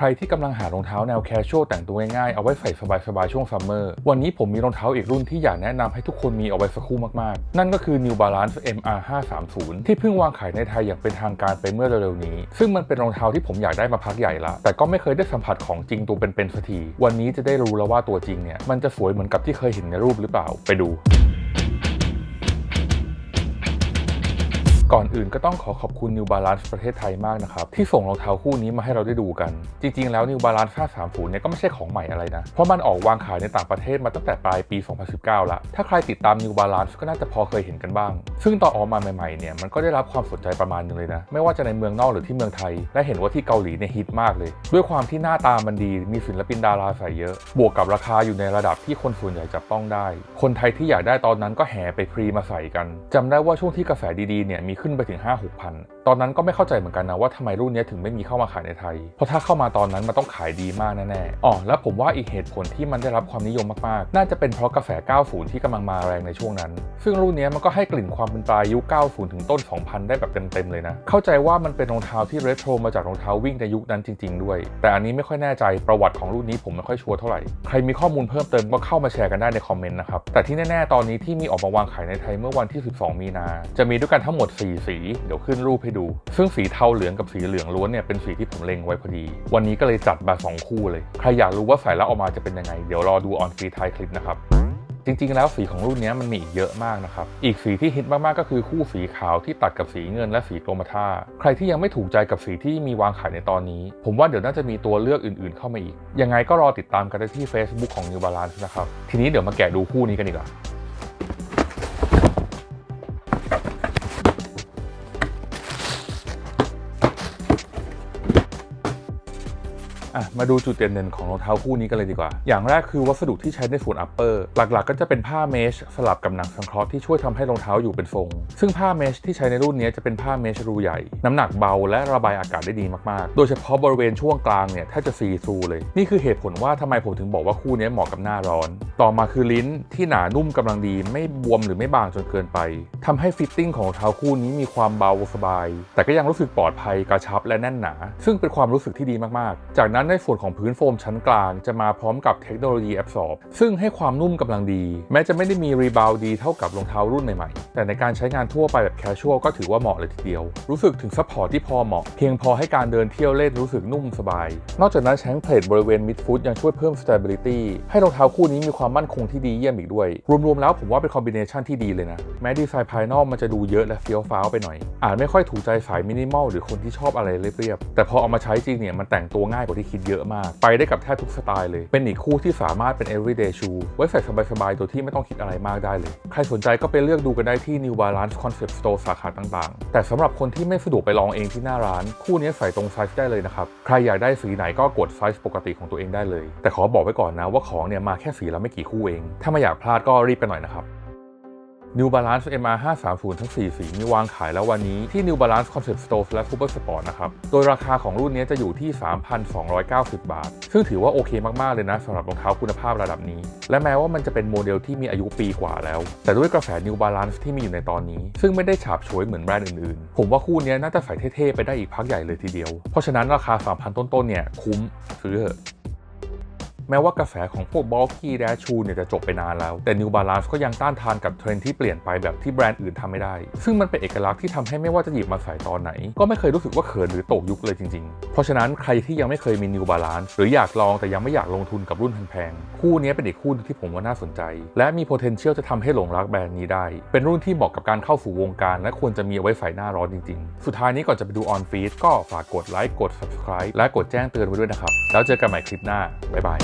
ใครที่กำลังหารองเท้าแนวแคชชวลแต่งตัวง่ายๆ เอาไว้ใส่สบายๆ ช่วงซัมเมอร์ วันนี้ผมมีรองเท้าอีกรุ่นที่อยากแนะนำให้ทุกคนมีเอาไว้สักคู่มากๆ นั่นก็คือ New Balance MR 530ที่เพิ่งวางขายในไทยอย่างเป็นทางการไปเมื่อเร็วๆนี้ ซึ่งมันเป็นรองเท้าที่ผมอยากได้มาพักใหญ่ละ แต่ก็ไม่เคยได้สัมผัสของจริงตัวเป็นๆสักที วันนี้จะได้รู้แล้วว่าตัวจริงเนี่ยมันจะสวยเหมือนกับที่เคยเห็นในรูปหรือเปล่า ไปดู ก่อนอื่นก็ต้องขอขอบคุณ New Balance ประเทศไทยมากนะครับ ที่ส่งรองเท้าคู่นี้มาให้เราได้ดูกัน จริง ๆ แล้ว New Balance 530 เนี่ยก็ไม่ใช่ของใหม่อะไรนะ เพราะมันออกวางขายในต่างประเทศมาตั้งแต่ปลายปี 2019 ละ ถ้าใครติดตาม New Balance ก็น่าจะพอเคยเห็นกันบ้าง ซึ่งตอนออกมาใหม่ๆเนี่ยมันก็ได้รับความสนใจประมาณนึงเลยนะ ไม่ว่าจะในเมืองนอกหรือที่เมืองไทย และเห็นว่าที่เกาหลีเนี่ยฮิตมากเลย ด้วยความที่หน้าตามันดีมีศิลปินดาราใส่เยอะ บวกกับราคาอยู่ในระดับที่คนส่วนใหญ่จับต้องได้ คนไทยที่อยากได้ตอนนั้นก็แห่ไปพรีมาใส่กันจำได้ว่าช่วงที่กระแสดีๆเนี่ยมีขึ้นไปถึง 5 6พันตอนนั้นก็ไม่เข้าใจเหมือนกันนะว่าทำไมรุ่นนี้ถึงไม่มีเข้ามาขายในไทย เพราะถ้าเข้ามาตอนนั้นมันต้องขายดีมากแน่ๆอ๋อแล้วผมว่าอีกเหตุผลที่มันได้รับความนิยมมากๆ น่าจะเป็นเพราะกระแส90 ที่กำลังมาแรงในช่วงนั้น ซึ่งรุ่นนี้มันก็ให้กลิ่นความเป็นปลายยุค 90 ถึงต้น 2000 ได้แบบเต็มๆเลยนะ เข้าใจว่ามันเป็นรองเท้าที่เรโทรมาจากรองเท้าวิ่งในยุคนั้นจริง ๆ ด้วย แต่อันนี้ไม่ค่อยแน่ใจประวัติของรุ่นนี้ผมไม่ค่อยชัวร์เท่าไหร่ ใครมีข้อมูลเพิ่มเติมก็เข้ามาแชร์กันได้ในคอมเมนต์นะครับ แต่ที่แน่ๆ ตอนนี้ที่มีออกมาวางขายในไทยเมื่อวันที่ 12 มีนา จะมีด้วยกันทั้งหมด4สี เดี๋ยวขึ้นรูปให้ดู ซึ่งสีเทาเหลืองกับสีเหลืองล้วนเนี่ยเป็นสีที่ผมเล็งไว้พอดี วันนี้ก็เลยจัดมา 2 คู่เลย ใครอยากรู้ว่าใส่แล้วออกมาจะเป็นยังไง เดี๋ยวรอดูออนฟรีทายคลิปนะครับจริงๆ แล้วสีของรุ่นนี้มันมีอีกเยอะมากนะครับ อีกสีที่ฮิตมากๆ ก็คือคู่สีขาวที่ตัดกับสีเงินและสีโกรมท่า ใครที่ยังไม่ถูกใจกับสีที่มีวางขายในตอนนี้ ผมว่าเดี๋ยวน่าจะมีตัวเลือกอื่นๆ เข้ามาอีก ยังไงก็รอติดตามกันได้ที่ Facebook ของ New Balance นะครับ ทีนี้เดี๋ยวมาแกะดูคู่นี้กันดีกว่า อะมาดูจุดเด่นๆของรองเท้าคู่นี้กันเลยดีกว่า อย่างแรกคือวัสดุที่ใช้ในส่วนอัปเปอร์หลักๆ ก็จะเป็นผ้าเมชสลับกับหนังสังเคราะห์ที่ช่วยทำให้รองเท้าอยู่เป็นทรง ซึ่งผ้าเมชที่ใช้ในรุ่นนี้จะเป็นผ้าเมชรูใหญ่ น้ำหนักเบาและระบายอากาศได้ดีมากๆ โดยเฉพาะบริเวณช่วงกลางเนี่ยแทบจะซีทรูเลย นี่คือเหตุผลว่าทำไมผมถึงบอกว่าคู่นี้เหมาะกับหน้าร้อน ต่อมาคือลิ้นที่หนานุ่มกำลังดี ไม่บวมหรือไม่บางจนเกินไปทำให้ฟิตติ้งของรองเท้าคู่นี้มีความเบาสบาย แต่ก็ยังรู้สึกปลอดภัยกระชับและแน่นหนา ซึ่งเป็นความรู้สึกที่ดีมากๆ จากนั้นในส่วนของพื้นโฟมชั้นกลางจะมาพร้อมกับเทคโนโลยีแอบซอร์บซึ่งให้ความนุ่มกำลังดี แม้จะไม่ได้มีรีบาวดีเท่ากับรองเท้ารุ่นใหม่ๆ แต่ในการใช้งานทั่วไปแบบแคชชวลก็ถือว่าเหมาะเลยทีเดียว รู้สึกถึงซัพพอร์ตที่พอเหมาะ เพียงพอให้การเดินเที่ยวเล่นรู้สึกนุ่มสบาย นอกจากนั้นแชงเพลทบริเวณมิดฟุตยังช่วยเพิ่ม stability ให้รองเท้าคู่นี้มีความมั่นคงที่ดีเยี่ยมอีกด้วย รวมๆแล้วผมว่าเป็นคอมบิเนชันที่ดีเลยนะ แม้ดีไซน์ภายนอกมันจะดูเยอะและเฟี้ยวฟ้าวไปหน่อย อาจไม่ค่อยถูกใจสายมินิมอลหรือคนที่ชอบอะไรเรียบๆแต่พอเอามาใช้จริงเนี่ยมันแต่งตัวง่ายกว่าที่คิดเยอะมาก ไปได้กับแทบทุกสไตล์เลย เป็นอีกคู่ที่สามารถเป็น everyday shoe ไว้ใส่สบายๆโดยที่ไม่ต้องคิดอะไรมากได้เลย ใครสนใจก็ไปเลือกดูกันได้ที่ New Balance Concept Store สาขาต่างๆ แต่สำหรับคนที่ไม่สะดวกไปลองเองที่หน้าร้าน คู่นี้ใส่ตรงไซส์ได้เลยนะครับ ใครอยากได้สีไหนก็กดไซส์ปกติของตัวเองได้เลย แต่ขอบอกไว้ก่อนนะว่าของเนี่ยมาแค่สีละไม่กี่คู่เอง ถ้าไม่อยากพลาดก็รีบไปหน่อยนะครับ New Balance MR 530ทั้ง 4 สีมีวางขายแล้ววันนี้ที่ New Balance Concept Store และ Super Sport นะครับ โดยราคาของรุ่นนี้จะอยู่ที่ 3,290 บาท ซึ่งถือว่าโอเคมาก ๆ เลยนะสำหรับรองเท้าคุณภาพระดับนี้ และแม้ว่ามันจะเป็นโมเดลที่มีอายุปีกว่าแล้ว แต่ด้วยกระแส New Balance ที่มีอยู่ในตอนนี้ ซึ่งไม่ได้ฉาบฉวยเหมือนแบรนด์อื่น ๆ ผมว่าคู่นี้น่าจะใส่เท่ ๆ ไปได้อีกพักใหญ่เลยทีเดียว เพราะฉะนั้นราคา 3,000 ต้น ๆ เนี่ยคุ้มซื้อเถอะ แม้ว่ากระแสของพวกบอลคีแดชูเนี่ยจะจบไปนานแล้ว แต่ New Balance ก็ยังต้านทานกับเทรนด์ที่เปลี่ยนไปแบบที่แบรนด์อื่นทำไม่ได้ ซึ่งมันเป็นเอกลักษณ์ที่ทำให้ไม่ว่าจะหยิบมาใส่ตอนไหน ก็ไม่เคยรู้สึกว่าเขินหรือตกยุคเลยจริงๆ เพราะฉะนั้นใครที่ยังไม่เคยมี New Balance หรืออยากลองแต่ยังไม่อยากลงทุนกับรุ่นแพงๆคู่นี้เป็นอีกคู่ที่ผมว่าน่าสนใจ และมี potential จะทำให้หลงรักแบรนด์นี้ได้ เป็นรุ่นที่เหมาะกับการเข้าสู่วงการ และควรจะมีเอาไว้ใส่หน้าร้อนจริงๆ สุดท้ายนี้ก่อนจะไปดู on feed ก็ฝากกดไลค์กด subscribe และกดแจ้งเตือนไว้ด้วยนะครับแล้วเจอกันใหม่คลิปหน้าบ๊ายบาย